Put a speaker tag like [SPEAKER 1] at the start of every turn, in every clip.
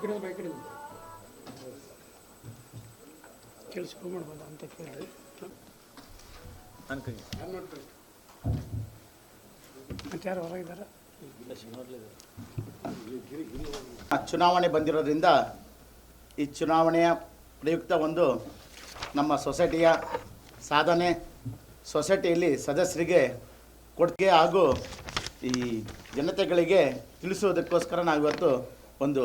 [SPEAKER 1] ಕಡೆ ಬಾ, ಈ ಕಡೆ ಬಾ. ಕೇಳಿಸ್ಕೊಂಡ್ಬಿಡ್ಬೋದು ಅಂತ ಕೇಳಿ
[SPEAKER 2] ಅನ್ಕಂಗೆ
[SPEAKER 1] ಮತ್ತೆ ಯಾರು ಹೊರಗಿದ್ದಾರೆ
[SPEAKER 3] ಚುನಾವಣೆ ಬಂದಿರೋದ್ರಿಂದ ಈ ಚುನಾವಣೆಯ ಪ್ರಯುಕ್ತ ಒಂದು ನಮ್ಮ ಸೊಸೈಟಿಯ ಸಾಧನೆ ಸೊಸೈಟಿಯಲ್ಲಿ ಸದಸ್ಯರಿಗೆ ಕೊಡುಗೆ ಹಾಗೂ ಈ ಜನತೆಗಳಿಗೆ ತಿಳಿಸುವುದಕ್ಕೋಸ್ಕರ ನಾವಿವತ್ತು ಒಂದು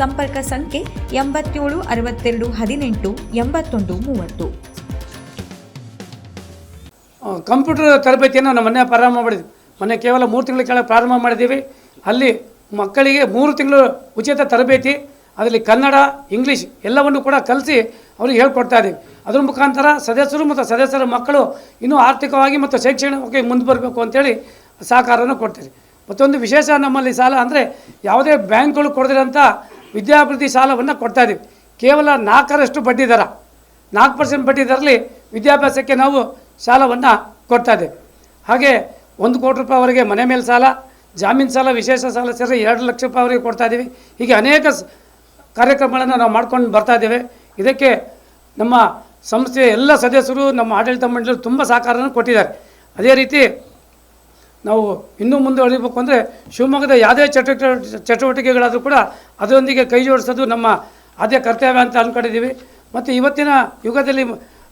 [SPEAKER 4] ಸಂಪರ್ಕ ಸಂಖ್ಯೆ ಎಂಬತ್ತೇಳು, ಅರವತ್ತೆರಡು, ಹದಿನೆಂಟು, ಎಂಬತ್ತೊಂದು, ಮೂವತ್ತು.
[SPEAKER 1] ಕಂಪ್ಯೂಟರ್ ತರಬೇತಿಯನ್ನು ನಮ್ಮ ಮನೆ ಪ್ರಾರಂಭ ಮಾಡಿದ್ವಿ. ಮೊನ್ನೆ ಕೇವಲ ಮೂರು ತಿಂಗಳ ಕೆಳಗೆ ಪ್ರಾರಂಭ ಮಾಡಿದ್ದೀವಿ. ಅಲ್ಲಿ ಮಕ್ಕಳಿಗೆ ಮೂರು ತಿಂಗಳು ಉಚಿತ ತರಬೇತಿ, ಅದರಲ್ಲಿ ಕನ್ನಡ, ಇಂಗ್ಲೀಷ್ ಎಲ್ಲವನ್ನು ಕೂಡ ಕಲಿಸಿ ಅವ್ರಿಗೆ ಹೇಳ್ಕೊಡ್ತಾ ಇದ್ದೀವಿ. ಅದರ ಮುಖಾಂತರ ಸದಸ್ಯರು ಮತ್ತು ಸದಸ್ಯರ ಮಕ್ಕಳು ಇನ್ನೂ ಆರ್ಥಿಕವಾಗಿ ಮತ್ತು ಶೈಕ್ಷಣಿಕವಾಗಿ ಮುಂದೆ ಬರಬೇಕು ಅಂತೇಳಿ ಸಹಕಾರವನ್ನು ಕೊಡ್ತೀವಿ ಮತ್ತೊಂದು ವಿಶೇಷ ನಮ್ಮಲ್ಲಿ ಸಾಲ ಅಂದರೆ ಯಾವುದೇ ಬ್ಯಾಂಕ್ಗಳು ಕೊಡದಿರೋಂಥ ವಿದ್ಯಾಭಿವೃದ್ಧಿ ಸಾಲವನ್ನು ಕೊಡ್ತಾ ಇದ್ದೀವಿ ಕೇವಲ ನಾಲ್ಕರಷ್ಟು ಬಡ್ಡಿ ದರ, ನಾಲ್ಕು ಪರ್ಸೆಂಟ್ ಬಡ್ಡಿ ದರದಲ್ಲಿ ವಿದ್ಯಾಭ್ಯಾಸಕ್ಕೆ ನಾವು ಸಾಲವನ್ನು ಕೊಡ್ತಾ ಇದ್ದೇವೆ ಹಾಗೆ ಒಂದು ಕೋಟಿ ರೂಪಾಯಿವರೆಗೆ ಮನೆ ಮೇಲೆ ಸಾಲ, ಜಾಮೀನು ಸಾಲ, ವಿಶೇಷ ಸಾಲ ಸೇರಿ ಎರಡು ಲಕ್ಷ ರೂಪಾಯಿವರೆಗೆ ಕೊಡ್ತಾ ಇದ್ದೀವಿ ಹೀಗೆ ಅನೇಕ ಕಾರ್ಯಕ್ರಮಗಳನ್ನು ನಾವು ಮಾಡ್ಕೊಂಡು ಬರ್ತಾ ಇದ್ದೇವೆ ಇದಕ್ಕೆ ನಮ್ಮ ಸಂಸ್ಥೆಯ ಎಲ್ಲ ಸದಸ್ಯರು, ನಮ್ಮ ಆಡಳಿತ ಮಂಡಳಿ ತುಂಬ ಸಹಕಾರವನ್ನು ಕೊಟ್ಟಿದ್ದಾರೆ. ಅದೇ ರೀತಿ ನಾವು ಇನ್ನೂ ಮುಂದುವರಿಬೇಕು ಅಂದರೆ ಶಿವಮೊಗ್ಗದ ಯಾವುದೇ ಚಟುವಟಿಕೆ ಚಟುವಟಿಕೆಗಳಾದರೂ ಕೂಡ ಅದರೊಂದಿಗೆ ಕೈ ಜೋಡಿಸೋದು ನಮ್ಮ ಆದ್ಯ ಕರ್ತವ್ಯ ಅಂತ ಅಂದ್ಕೊಂಡಿದ್ದೀವಿ ಮತ್ತು ಇವತ್ತಿನ ಯುಗದಲ್ಲಿ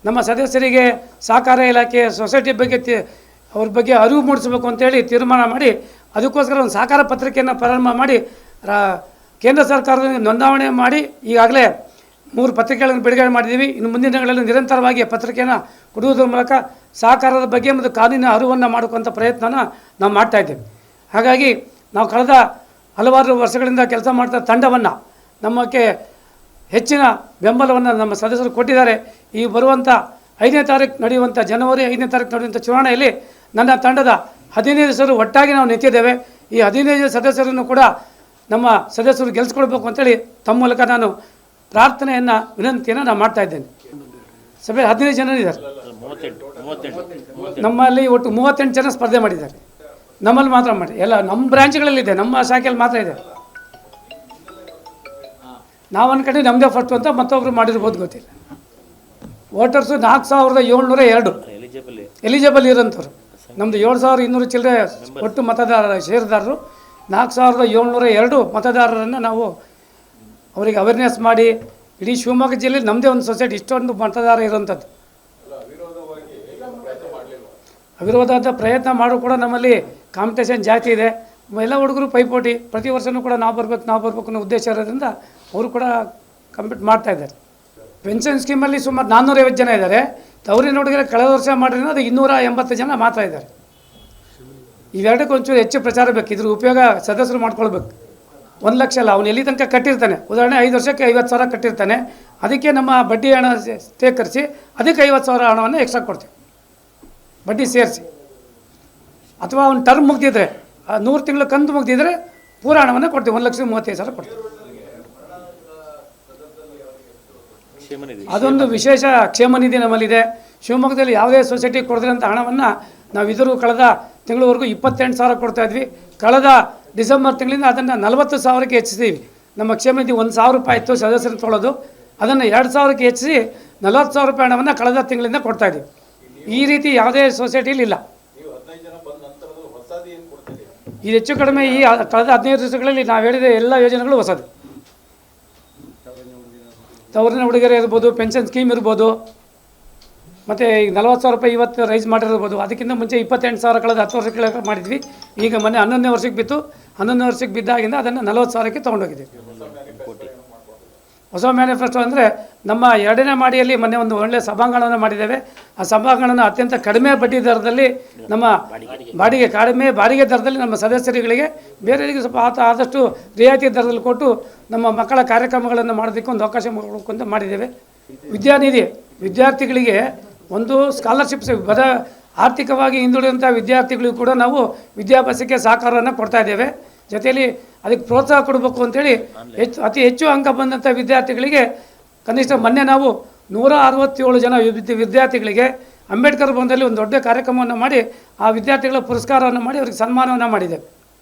[SPEAKER 1] ನಮ್ಮ ಸದಸ್ಯರಿಗೆ ಸಹಕಾರ ಇಲಾಖೆ, ಸೊಸೈಟಿ ಬಗ್ಗೆ ಅವ್ರ ಬಗ್ಗೆ ಅರಿವು ಮೂಡಿಸಬೇಕು ಅಂತೇಳಿ ತೀರ್ಮಾನ ಮಾಡಿ ಅದಕ್ಕೋಸ್ಕರ ಒಂದು ಸಹಕಾರ ಪತ್ರಿಕೆಯನ್ನು ಪ್ರಾರಂಭ ಮಾಡಿ ಕೇಂದ್ರ ಸರ್ಕಾರದಿಂದ ನೋಂದಾವಣೆ ಮಾಡಿ ಈಗಾಗಲೇ ಮೂರು ಪತ್ರಿಕೆಗಳನ್ನು ಬಿಡುಗಡೆ ಮಾಡಿದ್ದೀವಿ. ಇನ್ನು ಮುಂದಿನ ದಿನಗಳಲ್ಲಿ ನಿರಂತರವಾಗಿ ಪತ್ರಿಕೆಯನ್ನು ಕೊಡುವುದರ ಮೂಲಕ ಸಹಕಾರದ ಬಗ್ಗೆ ಮತ್ತು ಕಾನೂನಿನ ಅರಿವನ್ನು ಮಾಡುವಂಥ ಪ್ರಯತ್ನನ ನಾವು ಮಾಡ್ತಾ ಇದ್ದೇವೆ. ಹಾಗಾಗಿ ನಾವು ಕಳೆದ ಹಲವಾರು ವರ್ಷಗಳಿಂದ ಕೆಲಸ ಮಾಡ್ತಾ ತಂಡವನ್ನು ನಮ್ಮಕ್ಕೆ ಹೆಚ್ಚಿನ ಬೆಂಬಲವನ್ನು ನಮ್ಮ ಸದಸ್ಯರು ಕೊಟ್ಟಿದ್ದಾರೆ. ಈ ಬರುವಂಥ ಐದನೇ ತಾರೀಕು ನಡೆಯುವಂಥ ಜನವರಿ ಐದನೇ ತಾರೀಕು ನಡೆಯುವಂಥ ಚುನಾವಣೆಯಲ್ಲಿ ನನ್ನ ತಂಡದ ಹದಿನೈದು ಸರು ಒಟ್ಟಾಗಿ ನಾವು ನಿಂತಿದ್ದೇವೆ. ಈ ಹದಿನೈದು ಸದಸ್ಯರನ್ನು ಕೂಡ ನಮ್ಮ ಸದಸ್ಯರು ಗೆಲ್ಲಿಸ್ಕೊಳ್ಬೇಕು ಅಂತೇಳಿ ತಮ್ಮ ಮೂಲಕ ನಾನು ಪ್ರಾರ್ಥನೆಯನ್ನು ವಿನಂತಿಯನ್ನು ನಾನು ಮಾಡ್ತಾ ಇದ್ದೇನೆ. ಸಭೆ ಹದಿನೈದು ಜನ ಇದ್ದಾರೆ. ನಮ್ಮಲ್ಲಿ ಒಟ್ಟು ಮೂವತ್ತೆಂಟು ಜನ ಸ್ಪರ್ಧೆ ಮಾಡಿದ್ದಾರೆ. ನಮ್ಮಲ್ಲಿ ಮಾತ್ರ ಮಾಡಿ, ಎಲ್ಲ ನಮ್ಮ ಬ್ರ್ಯಾಂಚ್ಗಳಲ್ಲಿದೆ ನಮ್ಮ ಶಾಖೆಯಲ್ಲಿ ಮಾತ್ರ ಇದೆ. ನಾವು ಅನ್ಕೊಂಡ್ರೆ ನಮ್ಮದೇ ಫಸ್ಟ್ ಅಂತ ಮತ್ತೊಬ್ರು ಮಾಡಿರ್ಬೋದು ಗೊತ್ತಿಲ್ಲ. ವೋಟರ್ಸು ನಾಲ್ಕು ಸಾವಿರದ ಏಳ್ನೂರ ಎರಡು.
[SPEAKER 2] ಎಲಿಜಿಬಲ್
[SPEAKER 1] ಇರೋಂಥವ್ರು. ನಮ್ಮದು ಏಳು ಸಾವಿರದ ಇನ್ನೂರು ಚಿಲ್ಲರೆ ಒಟ್ಟು ಮತದಾರರ, ಷೇರುದಾರರು ನಾಲ್ಕು ಸಾವಿರದ ಏಳ್ನೂರ ಎರಡು ಮತದಾರರನ್ನು ನಾವು ಅವರಿಗೆ ಅವೇರ್ನೆಸ್ ಮಾಡಿ, ಇಡೀ ಶಿವಮೊಗ್ಗ ಜಿಲ್ಲೆಯಲ್ಲಿ ನಮ್ಮದೇ ಒಂದು ಸೊಸೈಟಿ ಇಷ್ಟೊಂದು ಮತದಾರ ಇರುವಂಥದ್ದು. ಅವಿರೋಧದ ಪ್ರಯತ್ನ ಮಾಡೋ ಕೂಡ ನಮ್ಮಲ್ಲಿ ಕಾಂಪಿಟೇಷನ್ ಜಾಸ್ತಿ ಇದೆ. ಎಲ್ಲ ಹುಡುಗರು ಪೈಪೋಟಿ, ಪ್ರತಿ ವರ್ಷವೂ ಕೂಡ ನಾವು ಬರ್ಬೇಕು ನಾವು ಬರ್ಬೇಕು ಅನ್ನೋ ಉದ್ದೇಶ ಇರೋದ್ರಿಂದ ಅವರು ಕೂಡ ಕಂಪ್ಲೀಟ್ ಮಾಡ್ತಾ ಇದ್ದಾರೆ. ಪೆನ್ಷನ್ ಸ್ಕೀಮಲ್ಲಿ ಸುಮಾರು ನಾನ್ನೂರೈವತ್ತು ಜನ ಇದ್ದಾರೆ. ತವರಿ ನೋಡಿದ್ರೆ ಕಳೆದ ವರ್ಷ ಮಾಡಿದ್ರೆ ಅದು ಇನ್ನೂರ ಎಂಬತ್ತು ಜನ ಮಾತ್ರ ಇದ್ದಾರೆ. ಇವೆರಡಕ್ಕೆ ಒಂಚೂರು ಹೆಚ್ಚು ಪ್ರಚಾರ ಬೇಕು. ಇದ್ರ ಉಪಯೋಗ ಸದಸ್ಯರು ಮಾಡ್ಕೊಳ್ಬೇಕು. ಒಂದು ಲಕ್ಷ ಅಲ್ಲ, ಅವನು ಎಲ್ಲಿ ತನಕ ಕಟ್ಟಿರ್ತಾನೆ? ಉದಾಹರಣೆ, ಐದು ವರ್ಷಕ್ಕೆ ಐವತ್ತು ಸಾವಿರ ಕಟ್ಟಿರ್ತಾನೆ. ಅದಕ್ಕೆ ನಮ್ಮ ಬಡ್ಡಿ ಹಣ ಸೇ- ಶೇಖರಿಸಿ, ಅದಕ್ಕೆ ಐವತ್ತು ಸಾವಿರ ಹಣವನ್ನು ಎಕ್ಸ್ಟ್ರಾ ಕೊಡ್ತೀವಿ. ಬಡ್ಡಿ ಸೇರಿಸಿ. ಅಥವಾ ಅವ್ನು ಟರ್ಮ್ ಮುಗ್ದಿದ್ರೆ ನೂರು ತಿಂಗಳು ಕಂತು ಮುಗ್ದಿದ್ರೆ ಪೂರ ಹಣವನ್ನು ಕೊಡ್ತೀವಿ, ಒಂದು ಲಕ್ಷದ ಮೂವತ್ತೈದು ಸಾವಿರ ಕೊಡ್ತೀವಿ. ಅದೊಂದು ವಿಶೇಷ ಕ್ಷೇಮ ನಿಧಿ ನಮ್ಮಲ್ಲಿದೆ. ಶಿವಮೊಗ್ಗದಲ್ಲಿ ಯಾವುದೇ ಸೊಸೈಟಿ ಕೊಡದಿರೋಂಥ ಹಣವನ್ನು ನಾವು ಇದ್ರೂ ಕಳೆದ ತಿಂಗಳವರೆಗೂ ಇಪ್ಪತ್ತೆಂಟು ಸಾವಿರ ಕೊಡ್ತಾ ಇದ್ವಿ. ಕಳೆದ ಡಿಸೆಂಬರ್ ತಿಂಗಳಿಂದ ಅದನ್ನು ನಲವತ್ತು ಸಾವಿರಕ್ಕೆ ಹೆಚ್ಚಿಸ್ತೀವಿ. ನಮ್ಮ ಕ್ಷೇಮ ನಿಧಿ ಒಂದು ಸಾವಿರ ರೂಪಾಯಿ ಇತ್ತು ಸದಸ್ಯರು ತೊಳೋದು ಅದನ್ನು ಎರಡು ಸಾವಿರಕ್ಕೆ ಹೆಚ್ಚಿಸಿ ನಲವತ್ತು ಸಾವಿರ ರೂಪಾಯಿ ಹಣವನ್ನು ಕಳೆದ ತಿಂಗಳಿಂದ ಕೊಡ್ತಾ ಇದ್ದೀವಿ ಈ ರೀತಿ ಯಾವುದೇ ಸೊಸೈಟಿಲಿ ಇಲ್ಲ. ಇದು ಹೆಚ್ಚು ಕಡಿಮೆ ಈ ಕಳೆದ ಹದಿನೈದು ದಿವಸಗಳಲ್ಲಿ ನಾವು ಹೇಳಿದ ಎಲ್ಲ ಯೋಜನೆಗಳು ಹೊಸದು. ತವರಿನ ಉಡುಗೊರೆ ಇರ್ಬೋದು ಪೆನ್ಷನ್ ಸ್ಕೀಮ್ ಇರ್ಬೋದು ಮತ್ತು ಈಗ ನಲ್ವತ್ತು ಸಾವಿರ ರೂಪಾಯಿ ಇವತ್ತು ರೈಸ್ ಮಾಡಿರ್ಬೋದು. ಅದಕ್ಕಿಂತ ಮುಂಚೆ ಇಪ್ಪತ್ತೆಂಟು ಸಾವಿರ ಕಳೆದ ಹತ್ತು ವರ್ಷ ಕೆಳಗೆ ಮಾಡಿದ್ವಿ. ಈಗ ಮೊನ್ನೆ ಹನ್ನೊಂದನೇ ವರ್ಷಕ್ಕೆ ಬಿತ್ತು. ಹನ್ನೊಂದನೇ ವರ್ಷಕ್ಕೆ ಬಿದ್ದಾಗಿಂದ ಅದನ್ನು ನಲ್ವತ್ತು ಸಾವಿರಕ್ಕೆ ತೊಗೊಂಡೋಗಿದ್ದೀವಿ ಹೊಸ ಮ್ಯಾನಿಫೆಸ್ಟೋ ಅಂದರೆ ನಮ್ಮ ಎರಡನೇ ಮಾಡಿಯಲ್ಲಿ ಮೊನ್ನೆ ಒಂದು ಒಳ್ಳೆಯ ಸಭಾಂಗಣವನ್ನು ಮಾಡಿದ್ದೇವೆ. ಆ ಸಭಾಂಗಣನ ಅತ್ಯಂತ ಕಡಿಮೆ ಬಡ್ಡಿ ದರದಲ್ಲಿ ನಮ್ಮ ಬಾಡಿಗೆ, ಕಡಿಮೆ ಬಾಡಿಗೆ ದರದಲ್ಲಿ ನಮ್ಮ ಸದಸ್ಯರುಗಳಿಗೆ ಬೇರೆಯವರಿಗೆ ಸ್ವಲ್ಪ ಆತ ಆದಷ್ಟು ರಿಯಾಯಿತಿ ದರದಲ್ಲಿ ಕೊಟ್ಟು ನಮ್ಮ ಮಕ್ಕಳ ಕಾರ್ಯಕ್ರಮಗಳನ್ನು ಮಾಡೋದಕ್ಕೆ ಒಂದು ಅವಕಾಶ ಅಂತ ಮಾಡಿದ್ದೇವೆ. ವಿದ್ಯಾನಿಧಿ, ವಿದ್ಯಾರ್ಥಿಗಳಿಗೆ ಒಂದು ಸ್ಕಾಲರ್ಶಿಪ್ ಬದ ಆರ್ಥಿಕವಾಗಿ ಹಿಂದುಳಿದಂಥ ವಿದ್ಯಾರ್ಥಿಗಳಿಗೂ ಕೂಡ ನಾವು ವಿದ್ಯಾಭ್ಯಾಸಕ್ಕೆ ಸಹಕಾರವನ್ನು ಕೊಡ್ತಾ ಇದ್ದೇವೆ. ಜೊತೆಯಲ್ಲಿ ಅದಕ್ಕೆ ಪ್ರೋತ್ಸಾಹ ಕೊಡಬೇಕು ಅಂತೇಳಿ ಹೆಚ್ಚು, ಅತಿ ಹೆಚ್ಚು ಅಂಕ ಬಂದಂಥ ವಿದ್ಯಾರ್ಥಿಗಳಿಗೆ ಕನಿಷ್ಠ ಮೊನ್ನೆ ನಾವು ನೂರ ಅರವತ್ತೇಳು ಜನ ವಿದ್ಯ- ವಿದ್ಯಾರ್ಥಿಗಳಿಗೆ ಅಂಬೇಡ್ಕರ್ ಭವನದಲ್ಲಿ ಒಂದು ದೊಡ್ಡ ಕಾರ್ಯಕ್ರಮವನ್ನು ಮಾಡಿ ಆ ವಿದ್ಯಾರ್ಥಿಗಳ ಪುರಸ್ಕಾರವನ್ನು ಮಾಡಿ ಅವರಿಗೆ ಸನ್ಮಾನವನ್ನು ಮಾಡಿದ್ದೇವೆ.